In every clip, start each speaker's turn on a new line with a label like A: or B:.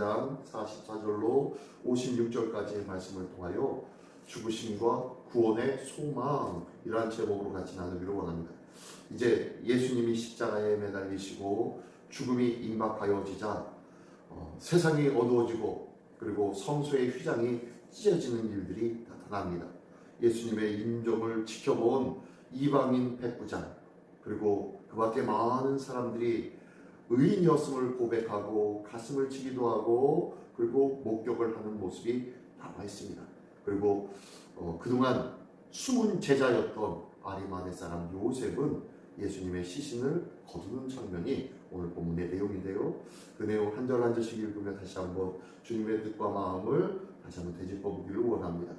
A: 13장 44절로 56절까지의 말씀을 통하여 죽으심과 구원의 소망이라는 제목으로 같이 나누기를 원합니다. 이제 예수님이 십자가에 매달리시고 죽음이 임박하여지자 어, 세상이 어두워지고 그리고 성소의 휘장이 찢어지는 일들이 나타납니다. 예수님의 인종을 지켜본 이방인 백부장 그리고 그 밖에 많은 사람들이 의인이었음을 고백하고 가슴을 치기도 하고 그리고 목격을 하는 모습이 남아 있습니다. 그리고 어, 그동안 숨은 제자였던 아리마네 사람 요셉은 예수님의 시신을 거두는 장면이 오늘 본문의 내용인데요. 그 내용 한 절 한 절씩 읽으며 다시 한번 주님의 뜻과 마음을 다시 한번 되짚어 보기를 원합니다.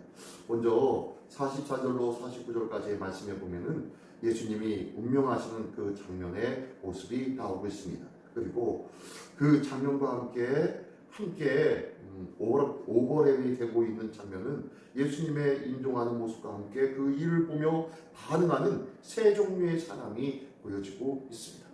A: 먼저 44절로 49절까지의 말씀에 보면은 예수님이 운명하시는 그 장면의 모습이 나오고 있습니다. 그리고 그 장면과 함께 함께 음, 오버- 오버랩이 되고 있는 장면은 예수님의 인종하는 모습과 함께 그 일을 보며 반응하는 세 종류의 사람이 보여지고 있습니다.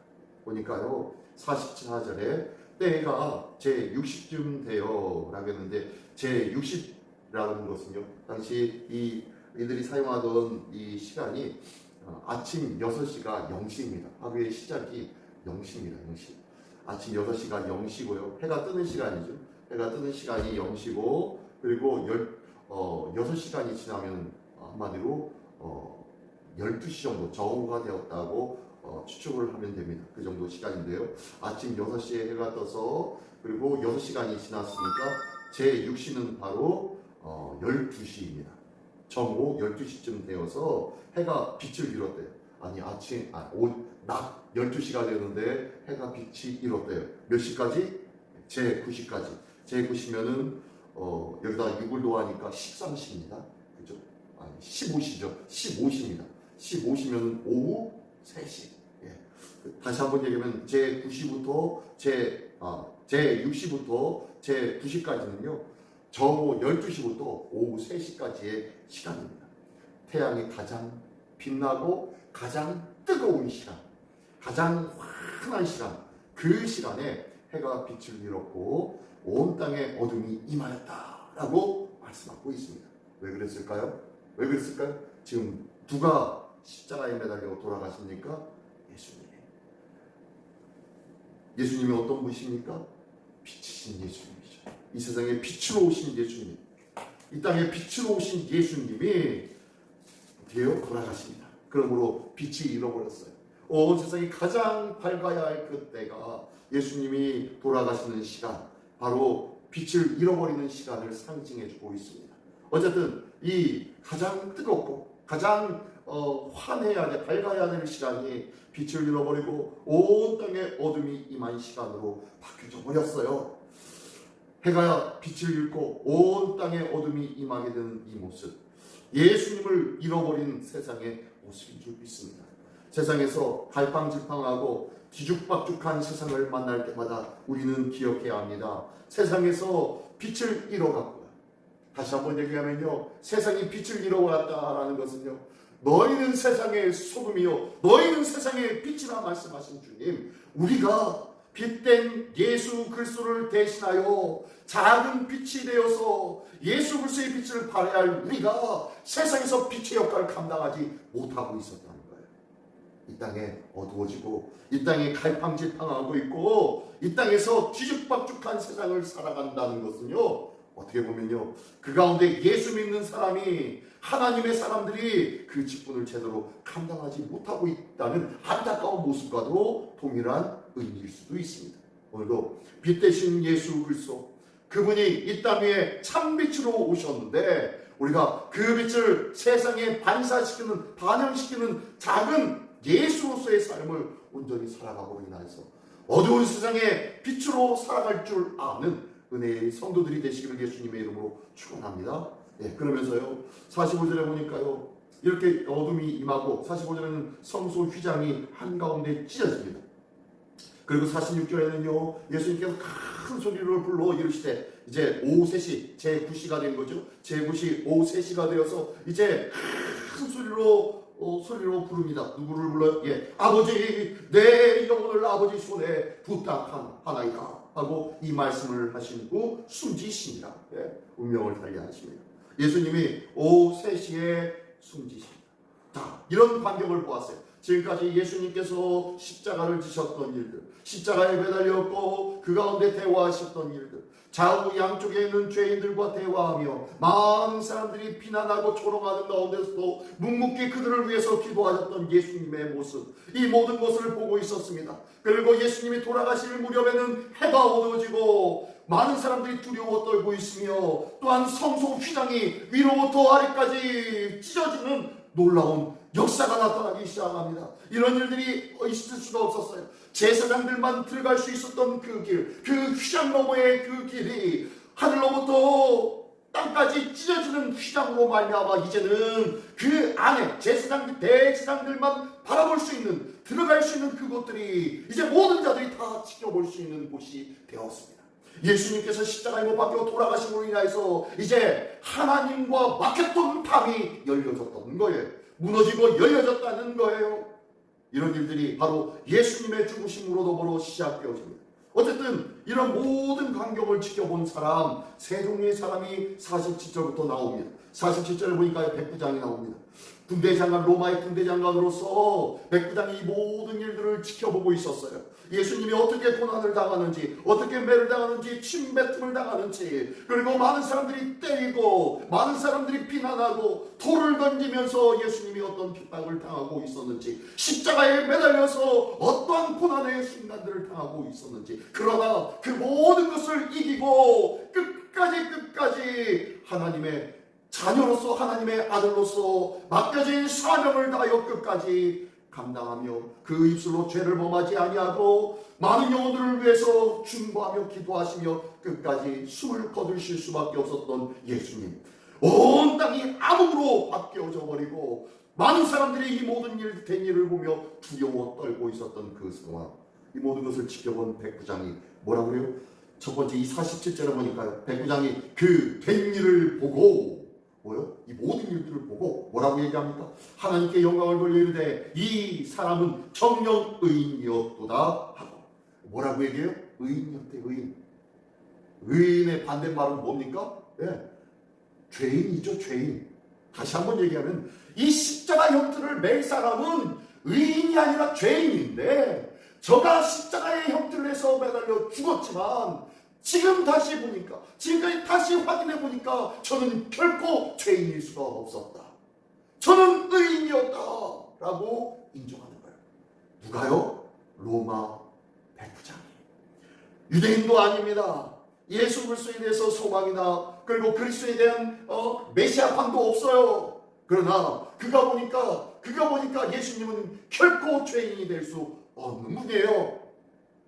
A: 보니까요 44절에 때가 제 60쯤 되어 라고 했는데 제 60이라는 것은요 당시 이 이들이 사용하던 이 시간이 어, 아침 6시가 0시입니다. 하루의 시작이 0시입니다. 0시. 아침 6시가 0시고요. 해가 뜨는 시간이죠. 해가 뜨는 시간이 0시고 그리고 열, 어, 6시간이 지나면 한마디로 어, 12시 정도 정오가 되었다고 어, 추측을 하면 됩니다. 그 정도 시간인데요. 아침 6시에 해가 떠서 그리고 6시간이 지났으니까 제 6시는 바로 어, 12시입니다. 정오 12시쯤 되어서 해가 빛을 잃었대요. 아니 아침 아, 오, 낮 12시가 되는데 해가 빛이 잃었대요. 몇 시까지? 제 9시까지. 제 9시면은 어, 여기다 6을 더하니까 13시입니다. 그죠? 아니 15시죠. 15시입니다. 15시면은 오후 3시. 예. 다시 한번 얘기하면 제 9시부터 제, 아, 제 6시부터 제 9시까지는요. 정오 12시부터 오후 3시까지의 시간입니다. 태양이 가장 빛나고 가장 뜨거운 시간, 가장 환한 시간, 그 시간에 해가 빛을 잃었고 온 땅에 어둠이 임하였다라고 말씀하고 있습니다. 왜 그랬을까요? 왜 그랬을까요? 지금 누가 십자가에 매달려 돌아가십니까? 예수님. 예수님이 어떤 분이십니까? 빛이신 예수님이죠. 이 세상에 빛으로 오신 예수님. 이 땅에 빛으로 오신 예수님이 되어 돌아가십니다. 그러므로 빛이 잃어버렸어요. 온 세상이 가장 밝아야 할 그때가 예수님이 돌아가시는 시간, 바로 빛을 잃어버리는 시간을 상징해주고 있습니다. 어쨌든 이 가장 뜨겁고 가장 어, 환해야 돼, 밝아야 될 시간이 빛을 잃어버리고 온 땅에 어둠이 임한 시간으로 바뀌어져 버렸어요. 해가 빛을 잃고 온 땅에 어둠이 임하게 되는 이 모습. 예수님을 잃어버린 세상의 모습인 줄 믿습니다. 세상에서 갈팡질팡하고 뒤죽박죽한 세상을 만날 때마다 우리는 기억해야 합니다. 세상에서 빛을 잃어갔고요. 다시 한번 얘기하면요. 세상이 빛을 잃어갔다라는 것은요. 너희는 세상의 소금이요. 너희는 세상의 빛이라 말씀하신 주님. 우리가 빛된 예수 그리스도를 대신하여 작은 빛이 되어서 예수 그리스도의 빛을 발해야 할 우리가 세상에서 빛의 역할을 감당하지 못하고 있었다는 거예요. 이 땅에 어두워지고 이 땅에 갈팡질팡하고 있고 이 땅에서 뒤죽박죽한 세상을 살아간다는 것은요. 어떻게 보면요. 그 가운데 예수 믿는 사람이 하나님의 사람들이 그 직분을 제대로 감당하지 못하고 있다는 안타까운 모습과도 동일한 의미일 수도 있습니다. 오늘도 빛 대신 예수 그리스도 그분이 이 땅 위에 참빛으로 오셨는데 우리가 그 빛을 세상에 반사시키는 반영시키는 작은 예수로서의 삶을 온전히 살아가고 인하여서 어두운 세상에 빛으로 살아갈 줄 아는 은혜의 성도들이 되시기를 예수님의 이름으로 축원합니다. 예, 그러면서요 45절에 보니까요 이렇게 어둠이 임하고 45절에는 성소 휘장이 한가운데 찢어집니다. 그리고 46절에는요 예수님께서 큰 소리를 불러 이르시되 이제 오후 3시 제 9시가 된 거죠. 제 9시 오후 3시가 되어서 이제 큰 소리로 어, 소리로 부릅니다. 누구를 불러요? 예, 아버지 내 영혼을 아버지 손에 부탁하나이다. 하고 이 말씀을 하신 후 숨지시니라 예, 운명을 달리 하십니다. 예수님이 오후 3시에 숨지십니다. 자, 이런 광경을 보았어요. 지금까지 예수님께서 십자가를 지셨던 일들, 십자가에 매달렸고 그 가운데 대화하셨던 일들, 좌우 양쪽에 있는 죄인들과 대화하며 많은 사람들이 비난하고 조롱하는 가운데서도 묵묵히 그들을 위해서 기도하셨던 예수님의 모습, 이 모든 것을 보고 있었습니다. 그리고 예수님이 돌아가실 무렵에는 해가 어두워지고 많은 사람들이 두려워 떨고 있으며 또한 성소 휘장이 위로부터 아래까지 찢어지는 놀라운 역사가 나타나기 시작합니다. 이런 일들이 있을 수가 없었어요. 제사장들만 들어갈 수 있었던 그 길, 그 휘장 너머의 그 길이 하늘로부터 땅까지 찢어지는 휘장으로 말미암아 이제는 그 안에 제사장 대제사장들만 바라볼 수 있는 들어갈 수 있는 그곳들이 이제 모든 자들이 다 지켜볼 수 있는 곳이 되었습니다. 예수님께서 십자가에 못 박혀 돌아가심으로 인하여서 이제 하나님과 막혔던 담이 열려졌던 거예요. 무너지고 열려졌다는 거예요. 이런 일들이 바로 예수님의 죽으심으로 더불어 시작되어집니다. 어쨌든 이런 모든 광경을 지켜본 사람 세 종류의 사람이 47절부터 나옵니다. 47절을 보니까 백부장이 나옵니다. 군대장관 로마의 군대장관으로서 백부장이 이 모든 일들을 지켜보고 있었어요. 예수님이 어떻게 고난을 당하는지, 어떻게 매를 당하는지, 침뱉음을 당하는지, 그리고 많은 사람들이 때리고, 많은 사람들이 비난하고, 돌을 던지면서 예수님이 어떤 핍박을 당하고 있었는지, 십자가에 매달려서 어떠한 고난의 순간들을 당하고 있었는지, 그러나 그 모든 것을 이기고, 끝까지 끝까지 하나님의 자녀로서 하나님의 아들로서 맡겨진 사명을 다하여 끝까지 감당하며 그 입술로 죄를 범하지 아니하고 많은 영혼들을 위해서 중보하며 기도하시며 끝까지 숨을 거두실 수밖에 없었던 예수님. 온 땅이 암흑으로 바뀌어져 버리고 많은 사람들이 이 모든 일 된 일을 보며 두려워 떨고 있었던 그 상황. 이 모든 것을 지켜본 백부장이 뭐라고 그래요? 첫 번째 이 47절에 보니까요. 백부장이 그 된 일을 보고 뭐요? 이 모든 일들을 보고 뭐라고 얘기합니까? 하나님께 영광을 이르되 이 사람은 정령 의인이었도다 하고 뭐라고 얘기해요? 의인이었대 의인. 의인의 반대말은 뭡니까? 예. 죄인이죠 죄인. 다시 한번 얘기하면 이 십자가 형틀을 맬 사람은 의인이 아니라 죄인인데 저가 십자가의 형틀을 해서 매달려 죽었지만 지금 다시 보니까 지금까지 다시 확인해 보니까 저는 결코 죄인일 수가 없었다. 저는 의인이었다 라고 인정하는 거예요. 누가요? 로마 백부장이. 유대인도 아닙니다. 예수 그리스도에 대해서 소망이나 그리고 그리스도에 대한 어, 메시아판도 없어요. 그러나 그가 보니까 그가 보니까 예수님은 결코 죄인이 될 수 없는 분이에요.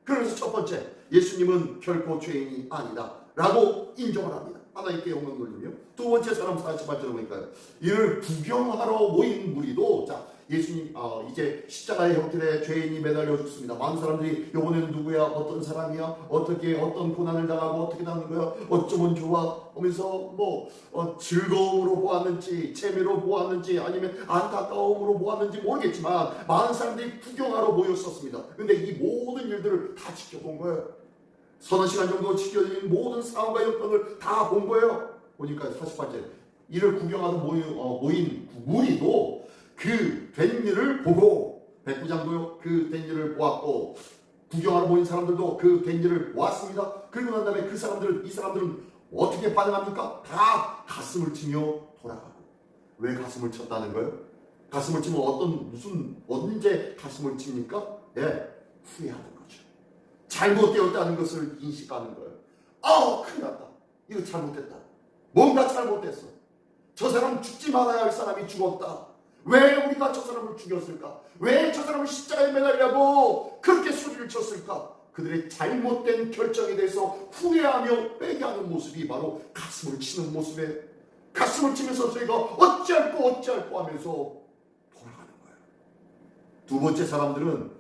A: 그래서 첫 번째 예수님은 결코 죄인이 아니다 라고 인정을 합니다. 하나님께 영광 돌리며 두 번째 사람 48절 보니까요. 이를 구경하러 모인 무리도 자 예수님 어, 이제 십자가의 형틀에 죄인이 매달려 죽습니다. 많은 사람들이 이번에는 누구야? 어떤 사람이야? 어떻게 어떤 고난을 당하고 어떻게 당하는 거야? 어쩌면 좋아? 하면서 뭐 어, 즐거움으로 보았는지 재미로 보았는지 아니면 안타까움으로 보았는지 모르겠지만 많은 사람들이 구경하러 모였었습니다. 근데 이 모든 일들을 다 지켜본 거예요. 서너 시간 정도 지켜진 모든 상황과 형편을 다 본 거예요. 보니까 48절 이를 구경하러 모인, 어, 모인 무리도 그 된 일을 보고 백부장도요 그된 일을 보았고 구경하러 모인 사람들도 그 된 일을 보았습니다. 그리고 난 다음에 그 사람들은 이 사람들은 어떻게 반응합니까? 다 가슴을 치며 돌아가고 왜 가슴을 쳤다는 거예요? 가슴을 치면 어떤 무슨 언제 가슴을 칩니까? 예, 후회하는. 잘못되었다는 것을 인식하는 거예요. 아, 큰일 났다. 이거 잘못됐다. 뭔가 잘못됐어. 저 사람 죽지 말아야 할 사람이 죽었다. 왜 우리가 저 사람을 죽였을까? 왜 저 사람을 십자가에 매달려고 그렇게 소리를 쳤을까? 그들의 잘못된 결정에 대해서 후회하며 회개하는 모습이 바로 가슴을 치는 모습에 가슴을 치면서 저희가 어찌할꼬 어찌할꼬 하면서 돌아가는 거예요. 두 번째 사람들은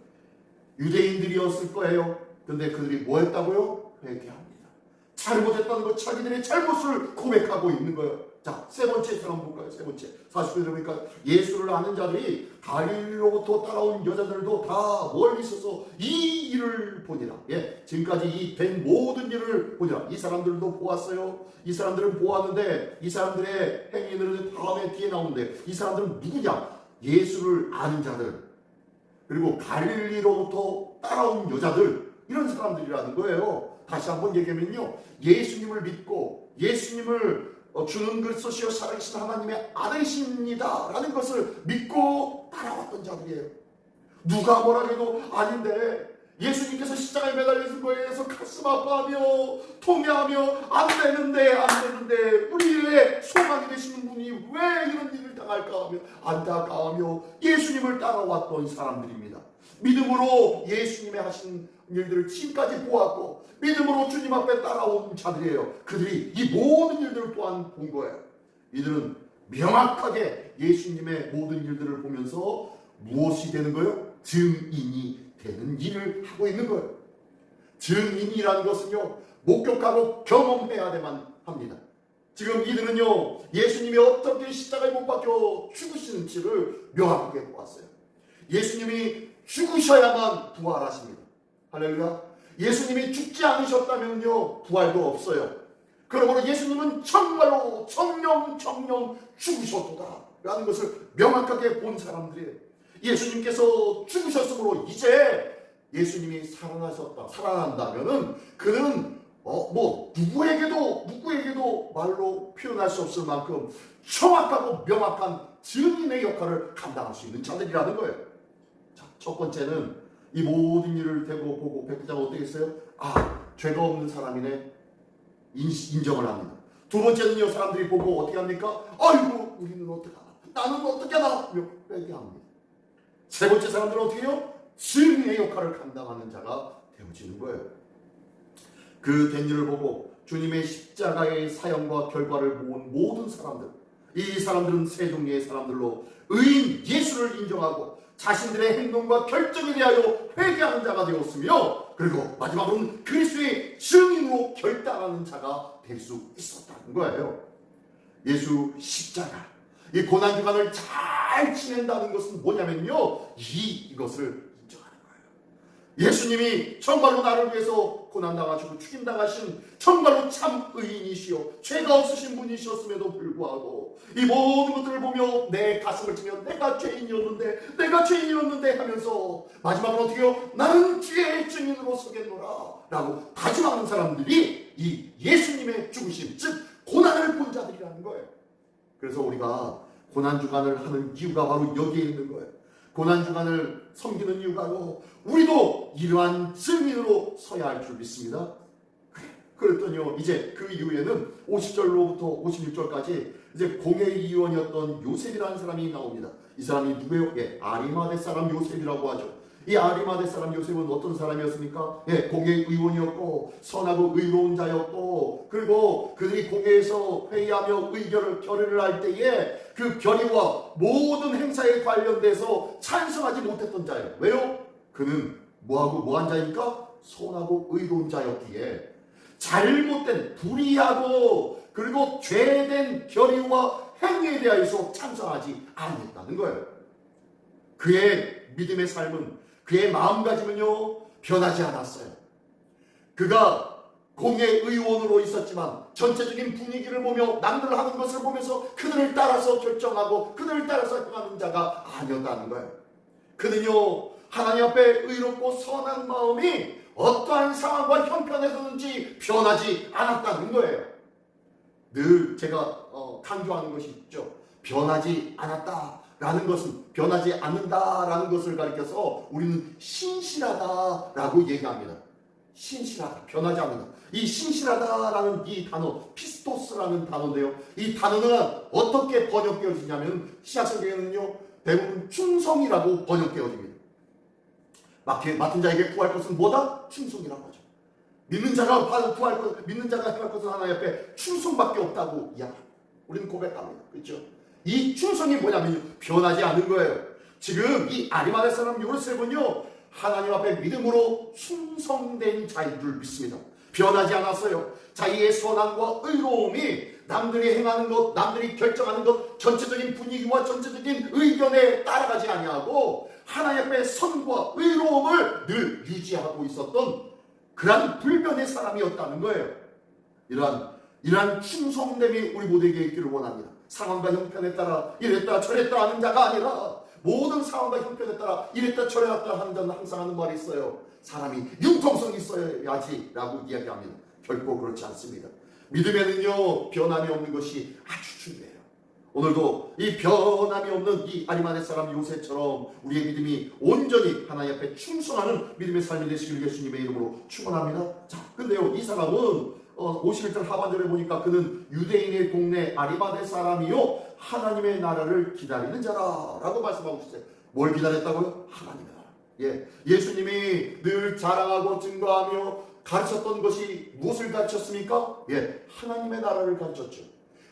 A: 유대인들이었을 거예요. 근데 그들이 뭐 했다고요? 회개합니다. 잘못했다는 것, 자기들의 잘못을 고백하고 있는 거예요. 자, 세 번째 사람 볼까요? 세 번째. 40절에 보니까 예수를 아는 자들이 갈릴로부터 따라온 여자들도 다 멀리 있어서 이 일을 보니라. 예, 지금까지 이 된 모든 일을 보니라. 이 사람들도 보았어요. 이 사람들은 보았는데 이 사람들의 행위들은 다음에 뒤에 나오는데 이 사람들은 누구냐? 예수를 아는 자들. 그리고 갈릴리로부터 따라온 여자들 이런 사람들이라는 거예요. 다시 한번 얘기하면요. 예수님을 믿고 예수님을 어, 주는 그리스도시요 살아계신 하나님의 아들이십니다. 라는 것을 믿고 따라왔던 자들이에요. 누가 뭐라 해도 아닌데 예수님께서 십자가에 매달리신 거에 대해서 가슴 아파하며 통해하며 안 되는데 안 되는데 우리의 소망이 되시는 분이 왜 이런 일을 당할까 하며 안타까워하며 예수님을 따라왔던 사람들입니다. 믿음으로 예수님의 하신 일들을 지금까지 보았고 믿음으로 주님 앞에 따라온 자들이에요. 그들이 이 모든 일들을 또한 본 거예요. 이들은 명확하게 예수님의 모든 일들을 보면서 무엇이 되는 거예요? 증인이 되는 일을 하고 있는 거예요. 증인이라는 것은요, 목격하고 경험해야만 합니다. 지금 이들은요, 예수님이 어떻게 십자가에 못 박혀 죽으시는지를 명확하게 보았어요. 예수님이 죽으셔야만 부활하십니다. 할렐루야. 예수님이 죽지 않으셨다면요, 부활도 없어요. 그러므로 예수님은 정말로 정령 정령 죽으셨도다. 라는 것을 명확하게 본 사람들이에요. 예수님께서 죽으셨으므로 이제 예수님이 살아나셨다, 살아난다면은 그는 어, 뭐 누구에게도 누구에게도 말로 표현할 수 없을 만큼 정확하고 명확한 증인의 역할을 감당할 수 있는 자들이라는 거예요. 자, 첫 번째는 이 모든 일을 대고 보고 백부장은 어떻게 했어요? 아, 죄가 없는 사람이네. 인, 인정을 합니다. 두 번째는요, 사람들이 보고 어떻게 합니까? 아이고, 우리는 어떡하나? 나는 어떻게 하나? 회개합니다. 세 번째 사람들은 어떻게 해요? 증인의 역할을 감당하는 자가 되어지는 거예요. 그 된 일을 보고 주님의 십자가의 사형과 결과를 모은 모든 사람들, 이 사람들은 세 종류의 사람들로 의인 예수를 인정하고 자신들의 행동과 결정에 대하여 회개하는 자가 되었으며 그리고 마지막으로는 그리스도의 증인으로 결단하는 자가 될 수 있었다는 거예요. 예수 십자가 이 고난 주간을 잘 지낸다는 것은 뭐냐면요 이 이것을 예수님이 정말로 나를 위해서 고난 당하시고 죽임 당하신 정말로 참 의인이시요 죄가 없으신 분이셨음에도 불구하고 이 모든 것들을 보며 내 가슴을 치며 내가 죄인이었는데 내가 죄인이었는데 하면서 마지막으로 어떻게 요? 나는 주의 증인으로 서겠노라 라고 다짐하는 사람들이 이 예수님의 죽으심 즉 고난을 본 자들이라는 거예요. 그래서 우리가 고난 주간을 하는 이유가 바로 여기에 있는 거예요. 고난 주간을 섬기는 이유가요. 우리도 이러한 증인으로 서야 할 줄 믿습니다. 그랬더니요. 이제 그 이후에는 50절로부터 56절까지 이제 공회의원이었던 요셉이라는 사람이 나옵니다. 이 사람이 누구예요? 예, 아리마대 사람 요셉이라고 하죠. 이 아리마대 사람 요셉은 어떤 사람이었습니까? 예, 공회의원이었고 선하고 의로운 자였고 그리고 그들이 공회에서 회의하며 의결을 결의를 할 때에 그 결의와 모든 행사에 관련돼서 찬성하지 못했던 자예요. 왜요? 그는 뭐하고 뭐한 자입니까? 선하고 의로운 자였기에 잘못된 불의하고 그리고 죄된 결의와 행위에 대하여서 찬성하지 않았다는 거예요. 그의 믿음의 삶은 그의 마음가짐은요 변하지 않았어요. 그가 공예 의원으로 있었지만 전체적인 분위기를 보며 남들 하는 것을 보면서 그들을 따라서 결정하고 그들을 따라서 행하는 자가 아니었다는 거예요. 그는요 하나님 앞에 의롭고 선한 마음이 어떠한 상황과 형편에서든지 변하지 않았다는 거예요. 늘 제가 어, 강조하는 것이 있죠. 변하지 않았다 라는 것은 변하지 않는다라는 것을 가리켜서 우리는 신실하다라고 얘기합니다. 신실하다, 변하지 않는다. 이 신실하다라는 이 단어, 피스토스라는 단어인데요. 이 단어는 어떻게 번역되어지냐면 시약성경에는요 대부분 충성이라고 번역되어집니다. 맡은 자에게 구할 것은 뭐다? 충성이라고 하죠. 믿는 자가 구할 것, 믿는 자가 행할 것은 하나님 앞에 충성밖에 없다고 이야기합니다. 우리는 고백합니다. 그렇죠? 이 충성이 뭐냐면 변하지 않는 거예요. 지금 이 아리마대 사람 요셉은요 하나님 앞에 믿음으로 충성된 자인 줄 믿습니다. 변하지 않았어요. 자기의 선함과 의로움이 남들이 행하는 것, 남들이 결정하는 것, 전체적인 분위기와 전체적인 의견에 따라가지 아니하고 하나님 앞에 선과 의로움을 늘 유지하고 있었던 그러한 불변의 사람이었다는 거예요. 이러한 이러한 충성됨이 우리 모두에게 있기를 원합니다. 상황과 형편에 따라 이랬다 저랬다 하는 자가 아니라 모든 상황과 형편에 따라 이랬다 저랬다 하는 자는 항상 하는 말이 있어요. 사람이 융통성이 있어야지 라고 이야기합니다. 결코 그렇지 않습니다. 믿음에는요 변함이 없는 것이 아주 중요해요. 오늘도 이 변함이 없는 이 아리마네 사람 요새처럼 우리의 믿음이 온전히 하나님 앞에 충성하는 믿음의 삶이 되시길 예수님의 이름으로 축원합니다. 자, 근데요 이 사람은 어, 51절 하반절에 보니까 그는 유대인의 동네 아리마네 사람이요 하나님의 나라를 기다리는 자라라고 말씀하고 있어요. 뭘 기다렸다고요? 하나님의 나라. 예, 예수님이 늘 자랑하고 증거하며 가르쳤던 것이 무엇을 가르쳤습니까? 예, 하나님의 나라를 가르쳤죠.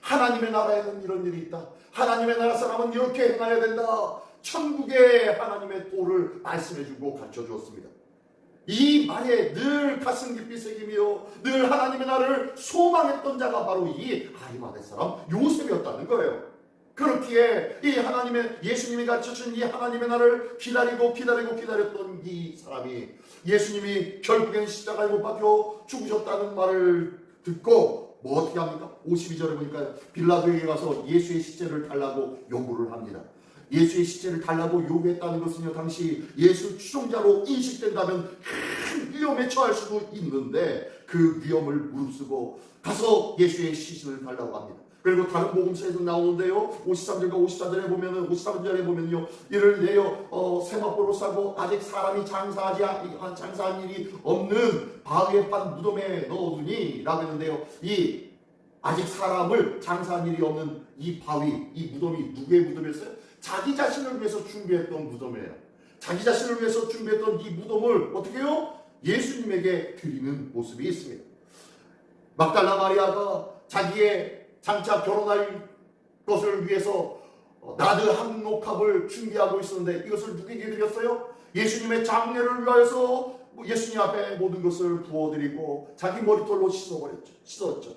A: 하나님의 나라에는 이런 일이 있다. 하나님의 나라 사람은 이렇게 행해야 된다. 천국의 하나님의 도를 말씀해주고 가르쳐 주었습니다. 이 말에 늘 가슴 깊이 새기며 늘 하나님의 나라를 소망했던 자가 바로 이 아리마대 사람 요셉이었다는 거예요. 그렇기에 이 하나님의 예수님이 가르쳐 준 이 하나님의 나라를 기다리고 기다리고 기다렸던 이 사람이 예수님이 결국엔 십자가에 못 박혀 죽으셨다는 말을 듣고 뭐 어떻게 합니까? 52절에 보니까 빌라도에게 가서 예수의 시체를 달라고 요구를 합니다. 예수의 시체를 달라고 요구했다는 것은요, 당시 예수 추종자로 인식된다면 큰 위험에 처할 수도 있는데 그 위험을 무릅쓰고 가서 예수의 시신을 달라고 합니다. 그리고 다른 복음서에도 나오는데요. 53절과 54절에 보면은 53절에 보면요. 이를 내어 어, 세마포로 싸고 아직 사람이 장사하지 한 장사한 일이 없는 바위에 판 무덤에 넣어두니 라고 했는데요. 이 아직 사람을 장사한 일이 없는 이 바위, 이 무덤이 누구의 무덤이었어요? 자기 자신을 위해서 준비했던 무덤이에요. 자기 자신을 위해서 준비했던 이 무덤을 어떻게 해요? 예수님에게 드리는 모습이 있습니다. 막달라 마리아가 자기의 장차 결혼할 것을 위해서 나드 한옥합을 준비하고 있었는데 이것을 누구에게 드렸어요? 예수님의 장례를 위하여서 예수님 앞에 모든 것을 부어드리고 자기 머리털로 씻어버렸죠. 씻었죠.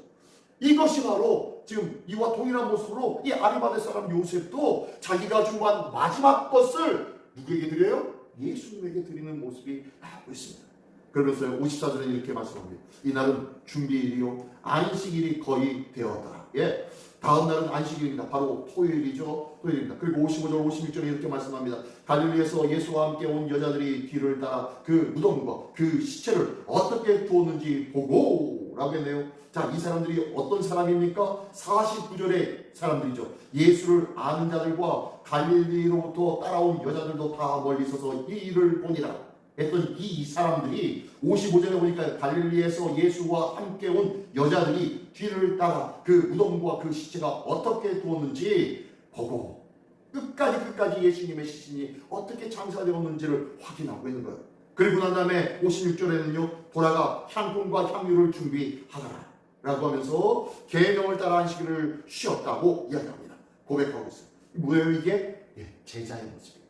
A: 이것이 바로 지금 이와 동일한 모습으로 이 아리마대 사람 요셉도 자기가 준비한 마지막 것을 누구에게 드려요? 예수님에게 드리는 모습이 나오고 있습니다. 그러면서 54절에 이렇게 말씀합니다. 이날은 준비일이요 안식일이 거의 되었다. 예. 다음 날은 안식일입니다. 바로 토요일이죠. 토요일입니다. 그리고 55절, 56절에 이렇게 말씀합니다. 갈릴리에서 예수와 함께 온 여자들이 뒤를 따라 그 무덤과 그 시체를 어떻게 두었는지 보고 했네요. 자, 이 사람들이 어떤 사람입니까? 49절의 사람들이죠. 예수를 아는 자들과 갈릴리로부터 따라온 여자들도 다 멀리 서서 이 일을 보니라. 했던 이 사람들이 55절에 보니까 갈릴리에서 예수와 함께 온 여자들이 뒤를 따라 그 무덤과 그 시체가 어떻게 두었는지 보고 끝까지 끝까지 예수님의 시신이 어떻게 장사되었는지를 확인하고 있는 거예요. 그리고 난 다음에 56절에는요 보라가 향품과 향유를 준비하더라 라고 하면서 계명을 따라 안식일을 쉬었다고 이야기합니다. 고백하고 있어요. 뭐예요 이게? 예, 제자의 모습입니다.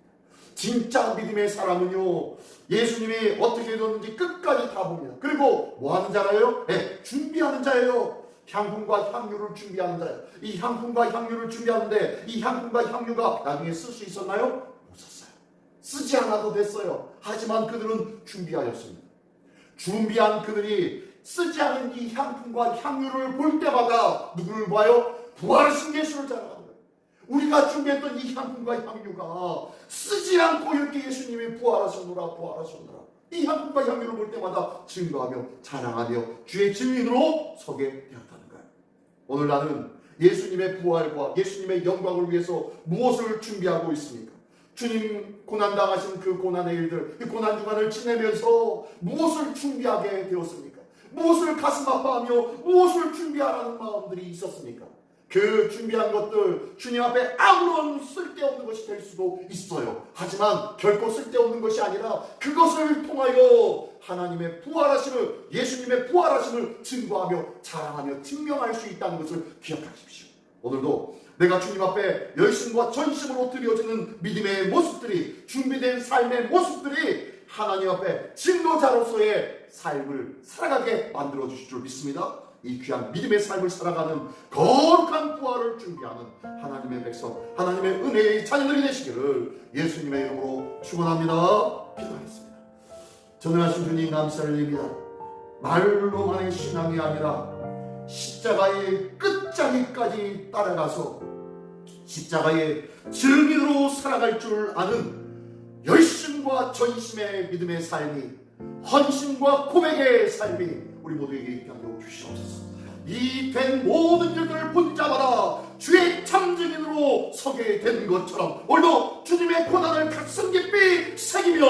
A: 진짜 믿음의 사람은요 예수님이 어떻게 해줬는지 끝까지 다 봅니다. 그리고 뭐 하는 자예요? 네, 준비하는 자예요. 향품과 향유를 준비하는 자예요. 이 향품과 향유를 준비하는데 이 향품과 향유가 나중에 쓸 수 있었나요? 쓰지 않아도 됐어요. 하지만 그들은 준비하였습니다. 준비한 그들이 쓰지 않은 이 향품과 향유를 볼 때마다 누구를 봐요? 부활하신 예수를 자랑합니다. 우리가 준비했던 이 향품과 향유가 쓰지 않고 이렇게 예수님이 부활하셨노라 부활하셨노라 이 향품과 향유를 볼 때마다 증거하며 자랑하며 주의 증인으로 서게 되었다는 거예요. 오늘 나는 예수님의 부활과 예수님의 영광을 위해서 무엇을 준비하고 있습니까? 주님 고난 당하신 그 고난의 일들, 이 고난 주간을 지내면서 무엇을 준비하게 되었습니까? 무엇을 가슴 아파하며 무엇을 준비하라는 마음들이 있었습니까? 그 준비한 것들 주님 앞에 아무런 쓸데없는 것이 될 수도 있어요. 하지만 결코 쓸데없는 것이 아니라 그것을 통하여 하나님의 부활하심을 예수님의 부활하심을 증거하며 자랑하며 증명할 수 있다는 것을 기억하십시오. 오늘도 내가 주님 앞에 열심과 전심으로 드려지는 믿음의 모습들이 준비된 삶의 모습들이 하나님 앞에 증거자로서의 삶을 살아가게 만들어 주실 줄 믿습니다. 이 귀한 믿음의 삶을 살아가는 거룩한 부활을 준비하는 하나님의 백성, 하나님의 은혜의 자녀들이 되시기를 예수님의 이름으로 축원합니다. 기도하겠습니다. 전능하신 주님 감사를 드립니다. 말로만의 신앙이 아니라 십자가의 끝자리까지 따라가서 십자가의 증인으로 살아갈 줄 아는 열심과 전심의 믿음의 삶이 헌신과 고백의 삶이 우리 모두에게 있게 하도록 주시옵소서. 이 된 모든 일들을 본자마다 주의 참증인으로 서게 된 것처럼 오늘도 주님의 고난을 가슴 깊이 새기며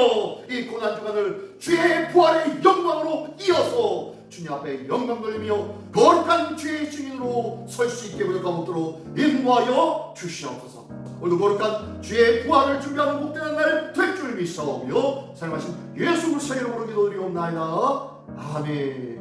A: 이 고난 주간을 주의 부활의 영광으로 이어서 주님 앞에 영광 돌리며 거룩한 주의 증인으로 설 수 있게 무력하도록 인도하여 주시옵소서. 오늘도 거룩한 주의 부활을 준비하는 복되는 날될 줄 믿사오며 사랑하신 예수 그리스도의 이름으로 기도드리옵나이다. 아멘.